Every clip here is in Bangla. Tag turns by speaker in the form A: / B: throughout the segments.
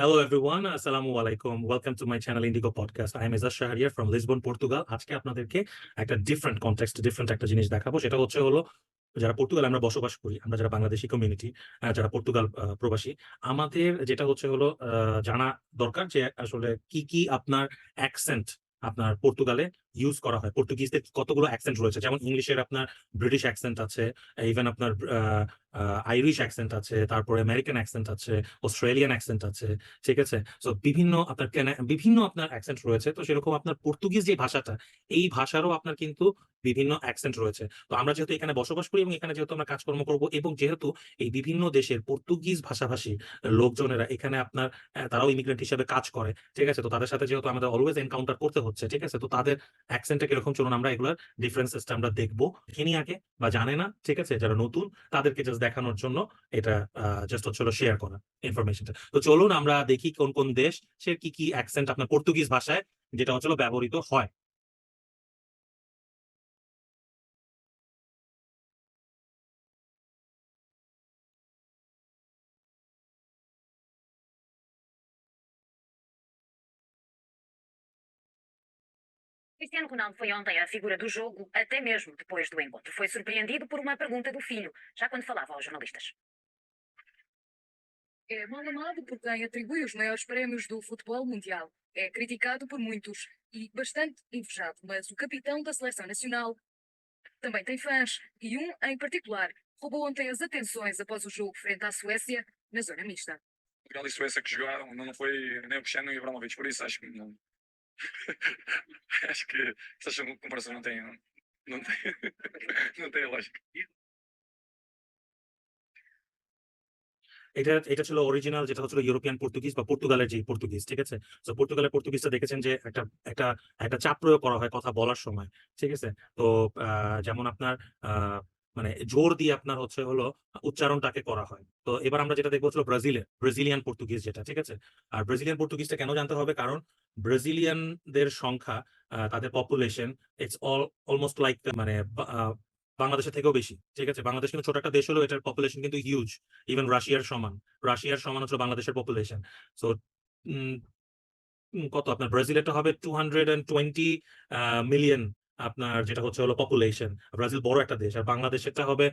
A: Hello everyone, আসসালামু আলাইকুম। Welcome to my channel Indigo Podcast. I am Ezaz Shahriar from Lisbon, Portugal. আজকে আপনাদেরকে একটা ডিফারেন্ট কনটেক্সট, ডিফারেন্ট একটা জিনিস দেখাবো। সেটা হচ্ছে হলো যারা পর্তুগালে আমরা বসবাস করি, আমরা যারা বাংলাদেশী কমিউনিটি, যারা পর্তুগাল প্রবাসী, আমাদের যেটা হচ্ছে হলো জানা দরকার যে আসলে কি, কি আপনার অ্যাকসেন্ট আপনার পর্তুগালে ইউস করা হয়। পর্তুগিজদের কতগুলো অ্যাকসেন্ট রয়েছে। যেমন ইংলিশের আপনার ব্রিটিশ অ্যাকসেন্ট আছে, ইভেন আপনার আইরিশ অ্যাকসেন্ট আছে, তারপরে আমেরিকান অ্যাকসেন্ট আছে, অস্ট্রেলিয়ান অ্যাকসেন্ট আছে। ঠিক আছে? সো বিভিন্ন আপনার বিভিন্ন আপনার অ্যাকসেন্ট রয়েছে। তো সেরকম আপনার পর্তুগিজ যে ভাষাটা, এই ভাষারও আপনার কিন্তু বিভিন্ন অ্যাকসেন্ট রয়েছে। তো আমরা যেহেতু এখানে বসবাস করি এবং এখানে যেহেতু আমরা কাজকর্ম করব এবং যেহেতু এই বিভিন্ন দেশের পর্তুগিজ ভাষাভাষী লোকজনেরা এখানে আপনার তারাও ইমিগ্রেন্ট হিসেবে কাজ করে। ঠিক আছে? তো তাদের সাথে যেহেতু আমাদের অলওয়েজ এনকাউন্টার করতে হচ্ছে। ঠিক আছে? তো তাদের অ্যাকসেন্টটা কীরকম চলুন আমরা এগুলোর ডিফারেন্সেসটা আমরা দেখব কিনি আগে বা জানে না। ঠিক আছে? যারা নতুন তাদেরকে জাস্ট দেখানোর জন্য এটা জাস্ট হচ্ছিল শেয়ার করা ইনফরমেশনটা। তো চলুন আমরা দেখি কোন, কোন দেশ সে কি, কি অ্যাকসেন্ট আপনার পর্তুগিজ ভাষায় যেটা হচ্ছিল ব্যবহৃত হয়।
B: Cristiano Ronaldo foi ontem a figura do jogo, até mesmo depois do encontro. Foi surpreendido por uma pergunta do filho, já quando falava aos jornalistas.
C: É mal amado por quem atribui os maiores prémios do futebol mundial. É criticado por muitos e bastante invejado, mas o capitão da seleção nacional também tem fãs e um em particular roubou ontem as atenções após o jogo frente à Suécia na zona mista.
D: Portugal e Suécia que jogaram, não foi nem o Cristiano nem o Ibrahimovic, por isso acho que não. acho que essa comparação não tem, não tem, não tem lógica.
A: এটা এটা ছিল অরিজিনাল যেটা হচ্ছিল ইউরোপিয়ান পর্তুগিজ বা পর্তুগালের যে পর্তুগিজ। ঠিক আছে? তো পর্তুগালের পর্তুগিজটা দেখেছেন যে একটা একটা একটা চাপ প্রয়োগ করা হয় কথা বলার সময়। ঠিক আছে? তো যেমন আপনার মানে জোর দিয়ে আপনার হচ্ছে হলো উচ্চারণটাকে করা হয়। তো এবার আমরা যেটা দেখব হচ্ছে ব্রাজিলের, ব্রাজিলিয়ান পর্তুগিজ যেটা। ঠিক আছে? আর ব্রাজিলিয়ান পর্তুগিজটা কেন জানতে হবে? কারণ ব্রাজিলিয়ানদের সংখ্যা তাদের population it's all almost like মানে বাংলাদেশের থেকেও বেশি। ঠিক আছে? বাংলাদেশ কিন্তু ছোট একটা দেশ হলেও এটার পপুলেশন কিন্তু হিউজ। ইভেন রাশিয়ার সমান। রাশিয়ার সমান হচ্ছে বাংলাদেশের পপুলেশন। সো কত আপনার ব্রাজিলেরটা হবে 220 আ মিলিয়ন আপনার যেটা হচ্ছে হলো পপুলেশন। ব্রাজিল বড় একটা দেশ। আর বাংলাদেশেরটা হবে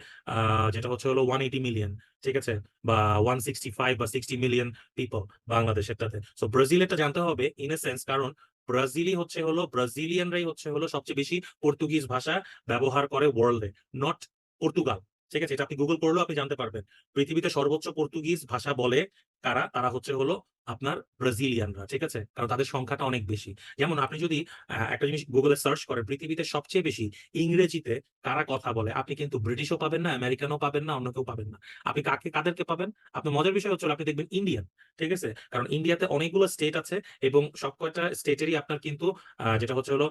A: যেটা হচ্ছে হলো 180 মিলিয়ন। ঠিক আছে? বা 165 বা 60 মিলিয়ন পিপল বাংলাদেশেরটাতে। সো ব্রাজিলেরটা জানতে হবে ইন এ সেন্স কারণ ব্রাজিলই হচ্ছে হলো, ব্রাজিলিয়ানরাই হচ্ছে হলো সবচেয়ে বেশি পর্তুগিজ ভাষা ব্যবহার করে ওয়ার্ল্ডে নট পর্তুগাল। ঠিক আছে? এটা আপনি গুগল করলেও আপনি জানতে পারবেন। পৃথিবীতে সর্বোচ্চ পর্তুগিজ ভাষা বলে কারা? তারা হচ্ছে হলো আপনার ব্রাজিলিয়ানরা। ঠিক আছে? কারণ তাদের সংখ্যাটা অনেক বেশি। যেমন আপনি যদি একটা জিনিস গুগলে সার্চ করেন পৃথিবীতে সবচেয়ে বেশি ইংরেজিতে কারা কথা বলে? আপনি কিন্তু ব্রিটিশও পাবেন না, আমেরিকানও পাবেন না, অন্য কেউ পাবেন না। আপনি কাকে কাদেরকে পাবেন? আপনার মজার বিষয় হচ্ছে আপনি দেখবেন ইন্ডিয়ান। ঠিক আছে? কারণ ইন্ডিয়াতে অনেকগুলো স্টেট আছে এবং সবকয়টা স্টেটেরই আপনার কিন্তু যেটা হচ্ছে হলো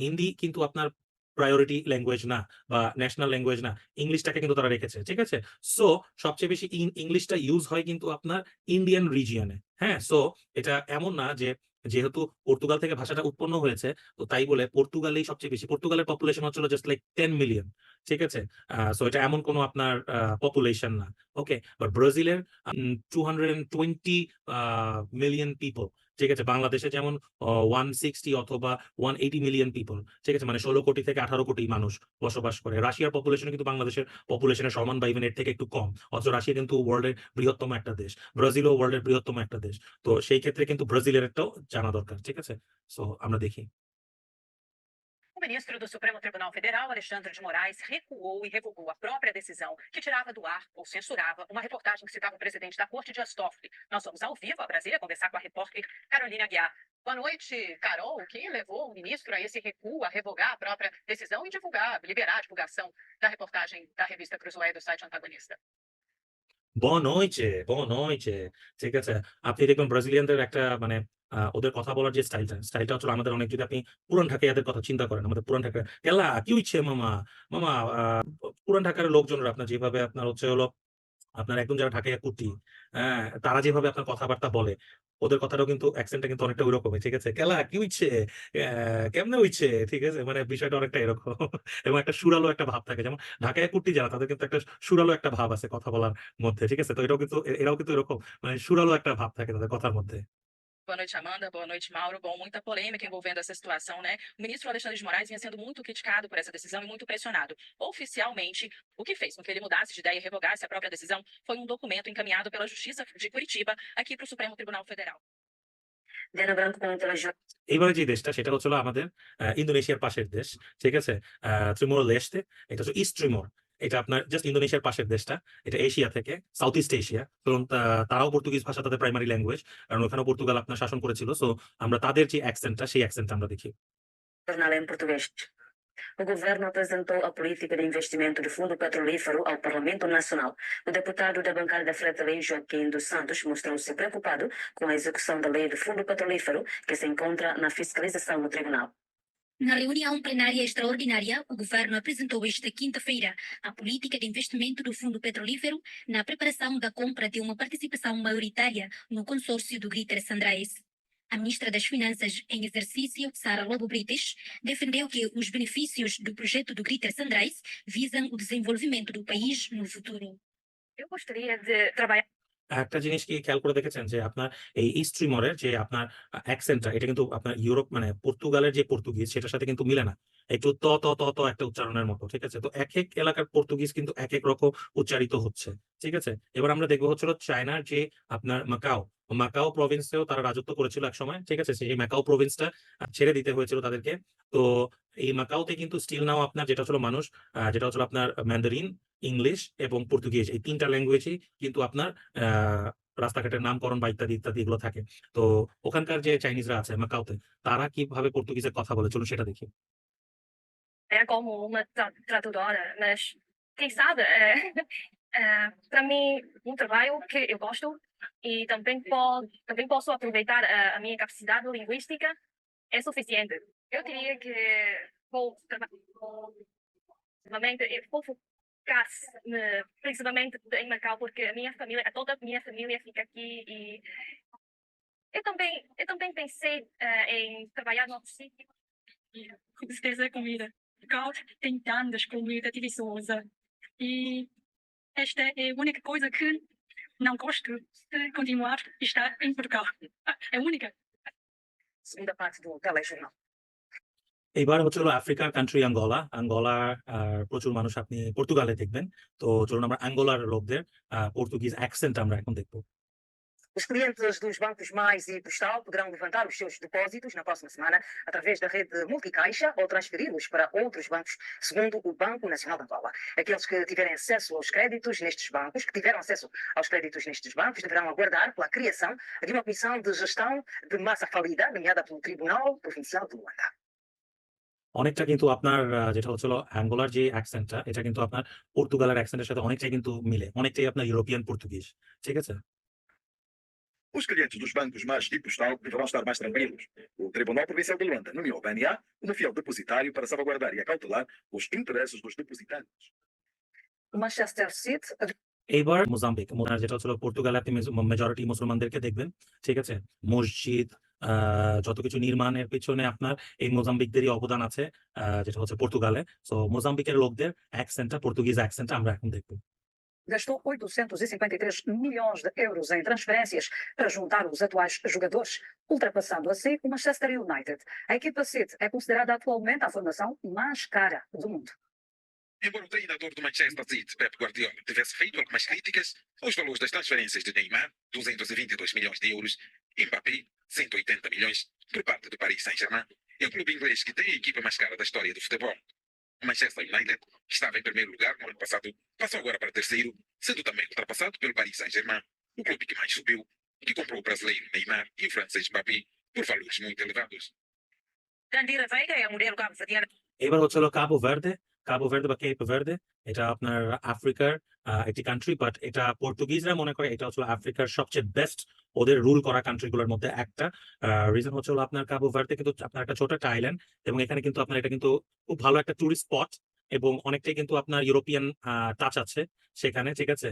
A: হিন্দি কিন্তু আপনার প্রায়োরিটি ল্যাঙ্গুয়েজ না বা ন্যাশনাল ল্যাঙ্গুয়েজ না। ইংলিশটাকে কিন্তু তারা রেখেছে। ঠিক আছে? সো সবচেয়ে বেশি ইংলিশটা ইউজ হয় কিন্তু আপনার ইন্ডিয়ান রিজিয়ন। হ্যাঁ? সো এটা এমন না যে যেহেতু পর্তুগাল থেকে ভাষাটা উৎপন্ন হয়েছে, তো তাই বলে পর্তুগালেই সবচেয়ে বেশি। পর্তুগালের পপুলেশন হচ্ছে হলো জাস্ট লাইক টেন মিলিয়ন। ঠিক আছে? সো এটা এমন কোনো আপনার পপুলেশন না। ওকে? বাট ব্রাজিলের উম 220 আ মিলিয়ন পিপল। ঠিক আছে? বাংলাদেশে যেমন ওয়ান সিক্সটি অথবা 180 মিলিয়ন পিপল। ঠিক আছে? মানে 16 কোটি থেকে 18 কোটি মানুষ বসবাস করে। রাশিয়ার পপুলেশন কিন্তু বাংলাদেশের পপুলেশনের সমান বা ইভেন এর থেকে একটু কম। অথচ রাশিয়া কিন্তু ওয়ার্ল্ডের বৃহত্তম একটা দেশ। ব্রাজিলও ওয়ার্ল্ডের বৃহত্তম একটা দেশ। তো সেই ক্ষেত্রে কিন্তু ব্রাজিলের একটাও জানা দরকার। ঠিক আছে? সো আমরা দেখি।
B: O ministro do Supremo Tribunal Federal, Alexandre de Moraes, recuou e revogou a própria decisão que tirava do ar ou censurava uma reportagem que citava o presidente da corte, Dias Toffoli. Nós vamos ao vivo a Brasília conversar com a repórter Carolina Aguiar. Boa noite, Carol. O que levou o ministro a esse recuo, a revogar a própria decisão e divulgar, liberar a divulgação da reportagem da revista Cruzoé do site Antagonista?
A: Boa noite, boa noite. ঠিক আছে? আপনি দেখবেন ব্রাজিলিয়ানদের একটা মানে আ ওদের কথা বলার যে স্টাইলটা, স্টাইলটা হচ্ছে আমাদের অনেক যদি আপনি পুরান ঢাকাইয়াদের কথা চিন্তা করেন, আমাদের পুরান ঢাকা "কেল্লা কি হইছে মামা? মামা" পুরান ঢাকার লোকজনরা আপনার যেভাবে আপনার হচ্ছে হলো আপনার একদম যারা ঢাকাইয়া কুটি হ্যাঁ তারা যেভাবে আপনার কথাবার্তা বলে ওদের কথাটাও কিন্তু অ্যাকসেন্টটা কিন্তু অনেকটা ওইরকমই ঠিক আছে? কেলা কি হইছে? কেমনে হইছে? ঠিক আছে? মানে বিষয়টা অনেকটা এরকম এবং একটা সুরালো একটা ভাব থাকে যেমন ঢাকায় কুটি যারা তাদের কিন্তু একটা সুরালো একটা ভাব আছে কথা বলার মধ্যে ঠিক আছে? তো এটাও কিন্তু এরাও কিন্তু এরকম মানে সুরালো একটা ভাব থাকে তাদের কথার মধ্যে।
E: Boa noite, Amanda. Boa noite, Mauro. Bom, muita polêmica envolvendo essa situação, né? O ministro Alexandre de Moraes vinha sendo muito criticado por essa decisão e muito pressionado. Oficialmente, o que fez com que ele mudasse de ideia e revogasse a própria decisão foi um documento encaminhado pela Justiça de Curitiba aqui para o Supremo Tribunal Federal.
F: Diana Branco com o telejornal.
A: এইবারে যে দেশটা সেটা হচ্ছিল আমাদের আহ, ইন্দোনেশিয়ার পাশের দেশ ঠিক আছে ত্রিমোর লেস্টে এটা হচ্ছে ইস্ট ত্রিমোর এটা আপনার জাস্ট ইন্দোনেশিয়ার পাশের দেশটা এটা এশিয়া থেকে সাউথ ইস্ট এশিয়া কারণ তা- তারাও পর্তুগিজ ভাষা তাদের প্রাইমারি ল্যাঙ্গুয়েজ কারণ ওখানেও পর্তুগাল আপনার শাসন করেছিল সো আমরা তাদের যে অ্যাকসেন্টটা সেই অ্যাকসেন্টটা আমরা দেখি
F: jornal em português. O governo apresentou a política de investimento do Fundo Petrolífero ao Parlamento Nacional. O deputado da bancada da Freta Lei, Joaquim dos Santos, mostrou-se preocupado com a execução da lei do Fundo Petrolífero, que se encontra na fiscalização no tribunal.
G: Na reunião plenária extraordinária, o governo apresentou esta quinta-feira a política de investimento do Fundo Petrolífero na preparação da compra de uma participação maioritária no consórcio do Greater Sunrise. A ministra das Finanças em exercício, Sara Lobo Brites, defendeu que os benefícios do projeto do Greater Sunrise visam o desenvolvimento do país no futuro.
C: Eu gostaria de trabalhar
A: একটা জিনিস কি খেয়াল করে দেখেছেন? যে আপনার এই স্ট্রিমরের যে আপনার অ্যাকসেন্টটা এটা কিন্তু আপনার ইউরোপ মানে পর্তুগালের যে পর্তুগিজ সেটার সাথে কিন্তু মিলে না। একটু ত ত ত ত একটা উচ্চারণের মতো, ঠিক আছে? তো এক এক এলাকার পর্তুগিজ কিন্তু এক এক রকম উচ্চারিত হচ্ছে, ঠিক আছে? এবার আমরা দেখব হচ্ছিল চায়নার যে আপনার মাকাও মাকাও প্রভিন্সেও তারা রাজত্ব করেছিল এক সময় ঠিক আছে? সেই মাকাও প্রভিন্সটা ছেড়ে দিতে হয়েছিল তাদেরকে। তো এই মাকাওতে কিন্তু স্টিল নাও আপনার যেটা ছিল মানুষ যেটা হচ্ছিল আপনার ম্যান্ডারিন ইংলিশ এবং পর্তুগিজ এই তিনটা ল্যাঙ্গুয়েজই কিন্তু আপনার রাস্তাঘাটের নামকরণ বা ইত্যাদি ইত্যাদি এগুলো থাকে। তো ওখানকার যে চাইনিজরা আছে মাকাওতে তারা কীভাবে পর্তুগিজে কথা বলে চলুন সেটা দেখি।
C: Quem sabe, é, é, para mim, um trabalho que eu gosto e também, po também posso aproveitar a, a minha capacidade linguística é suficiente. Eu diria que vou principalmente, eu vou focar-me principalmente em Macau, porque a minha família, toda a minha família fica aqui e eu também, eu também pensei eh, em trabalhar no outro sítio.
E: Com certeza é comida. Portugal tem tantas comidas deliciosas. E esta é a única coisa que não gosto de continuar a estar em Portugal. É a única.
F: Segunda parte do telejornal.
A: এইবার হচ্ছে হলো আফ্রিকার কান্ট্রি আঙ্গোলা আঙ্গোলার আহ, প্রচুর মানুষ আপনি পর্তুগালে দেখবেন তো চলুন আমরা আঙ্গোলার লোকদের আহ, পর্তুগিজ অ্যাকসেন্ট আমরা এখন দেখব
F: Os clientes dos bancos Mais e Postal poderão levantar os seus depósitos na próxima semana através da rede multicaixa ou transferi-los para outros bancos, segundo o Banco Nacional de Angola. Aqueles que tiverem acesso aos créditos nestes bancos, que tiveram acesso aos créditos nestes bancos, deverão aguardar pela criação de uma comissão de gestão de massa falida, nomeada pelo Tribunal Provincial de Luanda.
A: অনেকটা কিন্তু আপনার আহ, যেটা হচ্ছিল অ্যাঙ্গোলার যে অ্যাকসেন্টটা এটা কিন্তু আপনার পর্তুগালের অ্যাকসেন্টের সাথে অনেকটাই কিন্তু মিলে অনেকটাই আপনার ইউরোপিয়ান পর্তুগিজ ঠিক আছে
H: Os clientes dos bancos mais e postal deverão estar mais tranquilos. O Tribunal Provincial de Luanda nomeou o BNA como fiel depositário para salvaguardar e acautelar os interesses dos depositantes.
F: O Manchester City
A: এইবার মোজাম্বিক মোজাম্বিক যেটা হচ্ছিল পর্তুগালে আপনি মেজরিটি মুসলমানদেরকে দেখবেন ঠিক আছে মসজিদ আহ যত কিছু নির্মাণের পেছনে আপনার এই মোজাম্বিকদেরই অবদান আছে আহ যেটা হচ্ছে পর্তুগালে তো মোজাম্বিকের লোকদের অ্যাকসেন্টটা পর্তুগিজ অ্যাকসেন্টটা আমরা এখন দেখবো
F: Gastou 853 milhões de euros em transferências para juntar os atuais jogadores, ultrapassando assim o Manchester United. A equipa City é considerada atualmente a formação mais cara do mundo.
H: Embora o treinador do Manchester City, Pep Guardiola, tivesse feito algumas críticas aos valores das transferências de Neymar, 222 milhões de euros, e Mbappé, 180 milhões, por parte do Paris Saint-Germain, é o clube inglês que tem a equipa mais cara da história do futebol. Manchester United estava em primeiro lugar no ano passado, passou agora para terceiro, sendo também ultrapassado pelo Paris Saint-Germain, o clube que mais subiu, que comprou o brasileiro Neymar e o francês Mbappé por valores muito elevados.
B: Candira Veiga é a mulher
A: cabo-verdiana. Eibar Botelho Cabo Verde Cabo Verde বা কেপ ভার্দে এটা আপনার আফ্রিকার একটি কান্ট্রি বাট এটা পর্তুগিজরা মনে করে, এটা হচ্ছে আফ্রিকার সবচেয়ে বেস্ট ওদের রুল করা কান্ট্রি গুলোর মধ্যে একটা। রিজন হচ্ছে হলো আপনার কাবো ভার্দে কিন্তু আপনার একটা ছোট একটা আইল্যান্ড এবং এখানে কিন্তু আপনার এটা কিন্তু খুব ভালো একটা টুরিস্ট স্পট এবং অনেকটাই কিন্তু আপনার ইউরোপিয়ান টাচ আছে সেখানে, ঠিক আছে?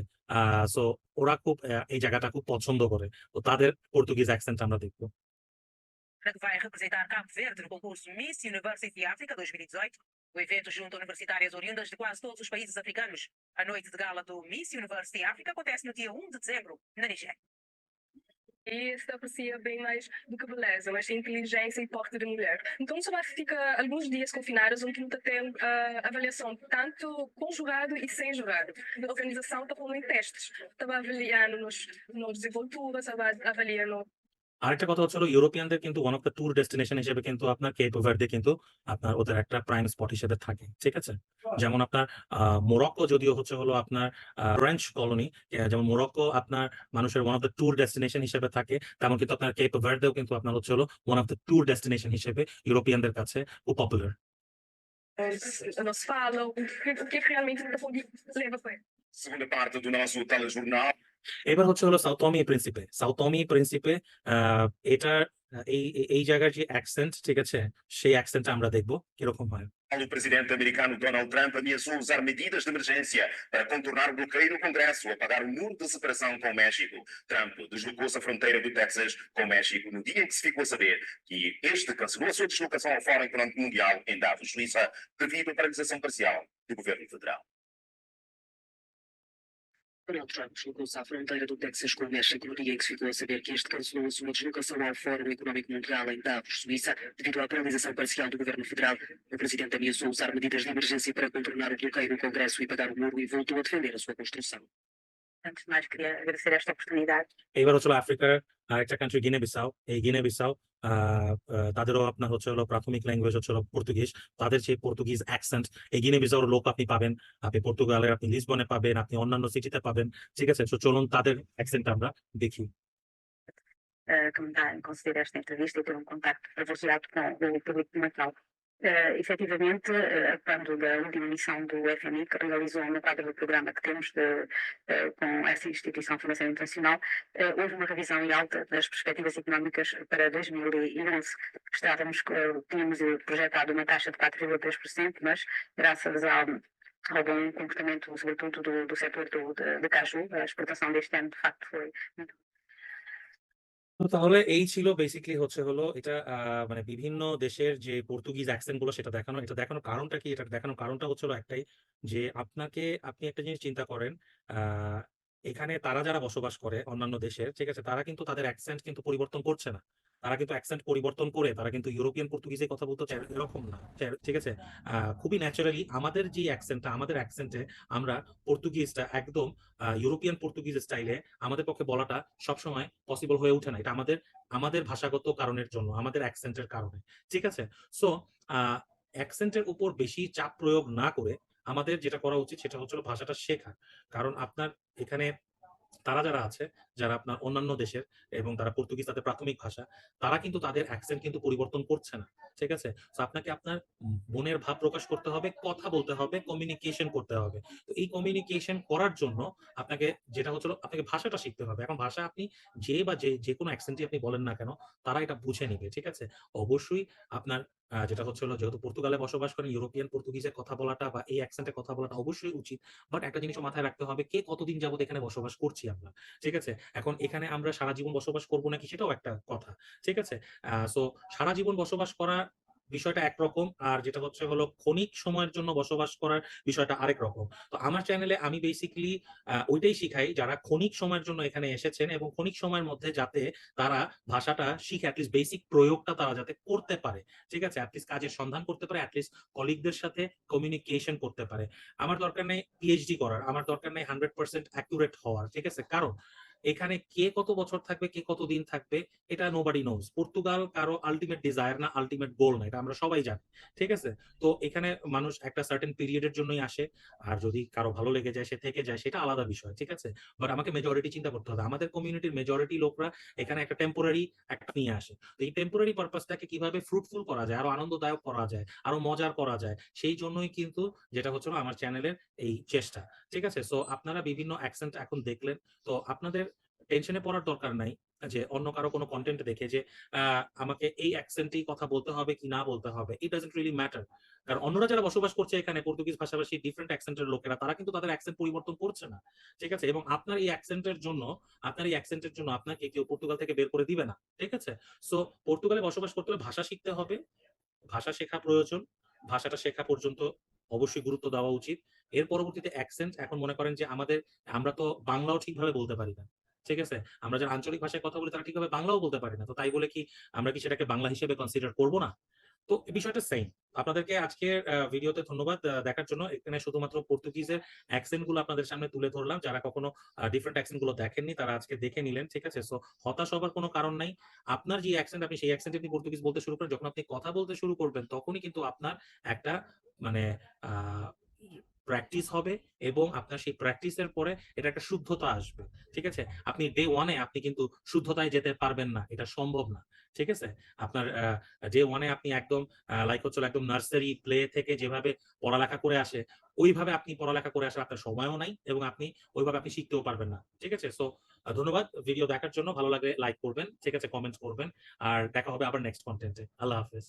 A: সো ওরা খুব এই জায়গাটা খুব পছন্দ করে। তো তাদের পর্তুগিজ অ্যাকসেন্ট আমরা দেখব।
I: Representar Cabo Verde no concurso Miss University África 2018. O evento junta universitárias oriundas de quase todos os países africanos. A noite de gala do Miss University África acontece no dia 1 de dezembro, na Nigéria.
J: E se aprecia bem mais do que beleza, mas inteligência e porte de mulher. Então, só fica alguns dias confinados onde não tem a avaliação tanto com jurado e sem jurado. A organização está falando em testes. Estava avaliando nos, nos desenvoltura, estava avaliando
A: আরেকটা কথা হচ্ছে ইউরোপিয়ানদের কিন্তু one of the tour destination হিসেবে কিন্তু আপনার কেপ ভার্দে কিন্তু আপনার ওদের একটা প্রাইম স্পট হিসেবে থাকে ঠিক আছে? যেমন আপনার আহ, মোরক্কো যদিও হচ্ছে হলো আপনার ফ্রেঞ্চ কলোনি যেমন মোরক্কো আপনার মানুষের one of the tour destination হিসেবে থাকে তেমন কিন্তু আপনার কেপ ভার্দেও কিন্তু আপনার হচ্ছে হলো one of the tour destination হিসেবে ইউরোপিয়ানদের কাছে খুব
J: popular realmente
K: parte do nosso telejornal.
A: এবার হচ্ছে হলো সাউথমি প্রিন্সিপে সাউথমি প্রিন্সিপে এটা এই এই- এই জায়গার যে অ্যাকসেন্ট ঠিক আছে সেই অ্যাকসেন্টটা আমরা দেখবো কিরকম হয়
K: O presidente americano Donald Trump ameaçou usar medidas de emergência para contornar o bloqueio no Congresso, apagar o muro de separação com o México. Trump deslocou-se à fronteira do Texas com o México no dia em que se ficou a saber que este cancelou a sua deslocação ao Fórum Económico Mundial em Davos, Suíça, devido à paralisação parcial do governo federal.
L: Donald Trump deslocou-se à fronteira do Texas com o México no dia em que se ficou a saber que este cancelou a sua deslocação ao Fórum Económico Mundial em Davos, Suíça, devido à paralisação parcial do governo federal. O presidente ameaçou usar medidas de emergência para contornar o bloqueio no Congresso e pagar o muro e voltou a defender a sua construção.
I: Antes de mais, queria agradecer esta oportunidade.
A: এইবার হচ্ছে হলো আফ্রিকার আরেকটা কান্ট্রি গিনে বিসাও এই আহ, তাদেরও আপনার হচ্ছে হলো প্রাথমিক ল্যাঙ্গুয়েজ হচ্ছে হলো পর্তুগিজ তাদের সেই পর্তুগিজ অ্যাকসেন্ট এই গিনে বিসাওর লোক আপনি পাবেন আপনি পর্তুগালের আপনি লিসবনে পাবেন আপনি অন্যান্য সিটিতে পাবেন ঠিক আছে তো চলুন তাদের অ্যাকসেন্ট আমরা দেখি
I: que me dá em conceder esta entrevista e ter um contacto privilegiado com o público de Macau. Uh, efetivamente, uh, quando da última missão do FMI, que realizou no quadro do programa que temos de, uh, com essa instituição financeira internacional, uh, houve uma revisão em alta das perspectivas económicas para 2011. Estávamos, tínhamos projetado uma taxa de 4,3%, mas graças ao ao bom comportamento, sobretudo do, do setor do, de, de caju, a exportação deste ano, de facto, foi muito
A: তাহলে এই ছিল বেসিক্যালি হচ্ছে হলো এটা আহ, মানে বিভিন্ন দেশের যে পর্তুগিজ অ্যাকসেন্টগুলো সেটা দেখানো। এটা দেখানোর কারণটা কি? এটা দেখানোর কারণটা হচ্ছে হলো একটাই যে আপনাকে আপনি একটা জিনিস চিন্তা করেন আহ এখানে তারা যারা বসবাস করে অন্যান্য দেশের ঠিক আছে তারা কিন্তু তাদের অ্যাকসেন্ট কিন্তু পরিবর্তন করছে না। তারা কিন্তু অ্যাকসেন্ট পরিবর্তন করে, তারা কিন্তু ইউরোপিয়ান পর্তুগিজে কথা বলতে চায় এরকম না। ঠিক আছে? খুবই ন্যাচারালি আমাদের যে অ্যাকসেন্টটা আমাদের অ্যাকসেন্টে আমরা পর্তুগিজটা একদম ইউরোপিয়ান পর্তুগিজ স্টাইলে আমাদের পক্ষে বলাটা সবসময় পসিবল হয়ে ওঠে না। এটা আমাদের আমাদের ভাষাগত কারণের জন্য, আমাদের অ্যাকসেন্টের কারণে। ঠিক আছে? সো অ্যাকসেন্টের উপর বেশি চাপ প্রয়োগ না করে আমাদের যেটা করা উচিত সেটা হচ্ছে হলো ভাষাটা শেখা। কারণ আপনার এখানে তারা যারা আছে যারা আপনার অন্যান্য দেশের এবং তারা পর্তুগিজ তাদের প্রাথমিক ভাষা, তারা কিন্তু তাদের অ্যাকসেন্ট কিন্তু পরিবর্তন করছে না, ঠিক আছে? তো আপনাকে আপনার মনের ভাব প্রকাশ করতে হবে, কথা বলতে হবে কমিউনিকেশন করতে হবে। তো এই কমিউনিকেশন করার জন্য আপনাকে যেটা হচ্ছিল, আপনাকে ভাষাটা শিখতে হবে। এখন ভাষা আপনি যে বা যে যে কোনো অ্যাকসেন্টই আপনি বলেন না কেন, তারা এটা বুঝে নিবে, ঠিক আছে? অবশ্যই আপনার যেটা হচ্ছে হলো যেহেতু পর্তুগালে বসবাস করেন, ইউরোপিয়ান পর্তুগিজে কথা বলাটা বা এই অ্যাকসেন্টে কথা বলাটা অবশ্যই উচিত। বাট একটা জিনিস মাথায় রাখতে হবে, কে কতদিন যাবত এখানে বসবাস করছি আমরা, ঠিক আছে? এখন এখানে আমরা সারা জীবন বসবাস করব নাকি সেটাও একটা কথা, ঠিক আছে? সো সারা জীবন বসবাস করা বিষয়টা একরকম আর যেটা হচ্ছে হলো ক্ষণিক সময়ের জন্য বসবাস করার বিষয়টা আরেক রকম। তো আমার চ্যানেলে আমি বেসিক্যালি ওইটাই শিখাই যারা ক্ষণিক সময়ের জন্য এখানে এসেছেন এবং ক্ষণিক সময়ের মধ্যে যাতে তারা ভাষাটা শিখে অ্যাটলিস্ট বেসিক প্রয়োগটা তারা যাতে করতে পারে, ঠিক আছে? অ্যাটলিস্ট কাজের সন্ধান করতে পারে অ্যাটলিস্ট কলিগদের সাথে কমিউনিকেশন করতে পারে। আমার দরকার নেই পিএইচডি করার, আমার দরকার নেই হান্ড্রেড পার্সেন্ট অ্যাকুরেট হওয়ার, ঠিক আছে? কারণ এখানে কে কত বছর থাকবে, কে কত দিন থাকবে, এটা নোবাডি নোজ পর্তুগাল কারও আলটিমেট ডিজায়ার না আলটিমেট গোল না, এটা আমরা সবাই জানি, ঠিক আছে? তো এখানে মানুষ একটা সার্টেন পিরিয়ডের জন্যই আসে, আর যদি কারও ভালো লেগে যায়, সে থেকে যায়, সেটা আলাদা বিষয়, ঠিক আছে? বাট আমাকে মেজরিটি চিন্তা করতে হবে। আমাদের কমিউনিটির মেজরিটি লোকরা এখানে একটা টেম্পোরারি একটা নিয়ে আসে। তো এই টেম্পোরারি পারপাসটাকে কীভাবে ফ্রুটফুল করা যায়, আরও আনন্দদায়ক করা যায়, আরও মজার করা যায়, সেই জন্যই কিন্তু যেটা হচ্ছে আমার চ্যানেলের এই চেষ্টা, ঠিক আছে? সো আপনারা বিভিন্ন অ্যাকসেন্ট এখন দেখলেন। তো আপনাদের টেনশনে পড়ার দরকার নাই, যে অন্য কারও কোনো কন্টেন্ট দেখে যে আমাকে এই অ্যাকসেন্টেই কথা বলতে হবে কি না বলতে হবে ইট ডাজন্ট রিয়েলি ম্যাটার কারণ অন্যরা যারা বসবাস করছে এখানে পর্তুগিজ ভাষাভাষী ডিফারেন্ট অ্যাকসেন্টের লোকেরা, তারা কিন্তু তাদের অ্যাকসেন্ট পরিবর্তন করছে না, ঠিক আছে? এবং আপনার এই অ্যাকসেন্টের জন্য, আপনার এই অ্যাকসেন্টের জন্য আপনাকে কেউ পর্তুগাল থেকে বের করে দিবে না, ঠিক আছে? সো পর্তুগালে বসবাস করতে হলে ভাষা শিখতে হবে, ভাষা শেখা প্রয়োজন, ভাষাটা শেখা পর্যন্ত অবশ্যই গুরুত্ব দেওয়া উচিত। এর পরবর্তীতে অ্যাকসেন্ট এখন মনে করেন যে আমাদের, আমরা তো বাংলাও ঠিকভাবে বলতে পারি না। ঠিক আছে? আমরা যারা আঞ্চলিক ভাষায় কথা বলি, তারা ঠিকভাবে বাংলাও বলতে পারি না। তো তাই বলে কি আমরা কি সেটাকে বাংলা হিসেবে কনসিডার করব না? তো বিষয়টা সেম আপনাদেরকে আজকের ভিডিওতে ধন্যবাদ দেখার জন্য। এখানে শুধুমাত্র পর্তুগিজের অ্যাকসেন্টগুলো আপনাদের সামনে তুলে ধরলাম। যারা কখনো ডিফারেন্ট অ্যাকসেন্টগুলো দেখেননি, তারা আজকে দেখে নিলেন, ঠিক আছে? সো হতাশ হবার কোনো কারণ নাই। আপনার যে অ্যাকসেন্ট আপনি সেই অ্যাকসেন্টে আপনি পর্তুগিজ বলতে শুরু করেন, যখন আপনি কথা বলতে শুরু করবেন, তখনই কিন্তু আপনার একটা মানে প্র্যাকটিস হবে এবং আপনার সেই প্র্যাকটিসের পরে এটা একটা শুদ্ধতা আসবে, ঠিক আছে? আপনি ডে ওয়ানে আপনি কিন্তু শুদ্ধতায় যেতে পারবেন না, এটা সম্ভব না, ঠিক আছে? আপনার ডে ওয়ানে আপনি একদম লাইক হচ্ছে একদম নার্সারি প্লে থেকে যেভাবে পড়ালেখা করে আসে, ওইভাবে আপনি পড়ালেখা করে আসার আপনার সময়ও নাই এবং আপনি ওইভাবে আপনি শিখতেও পারবেন না, ঠিক আছে? সো ধন্যবাদ। ভিডিও দেখার জন্য ভালো লাগলে লাইক করবেন, ঠিক আছে? কমেন্ট করবেন। আর দেখা হবে আবার নেক্সট কন্টেন্টে আল্লাহ হাফেজ।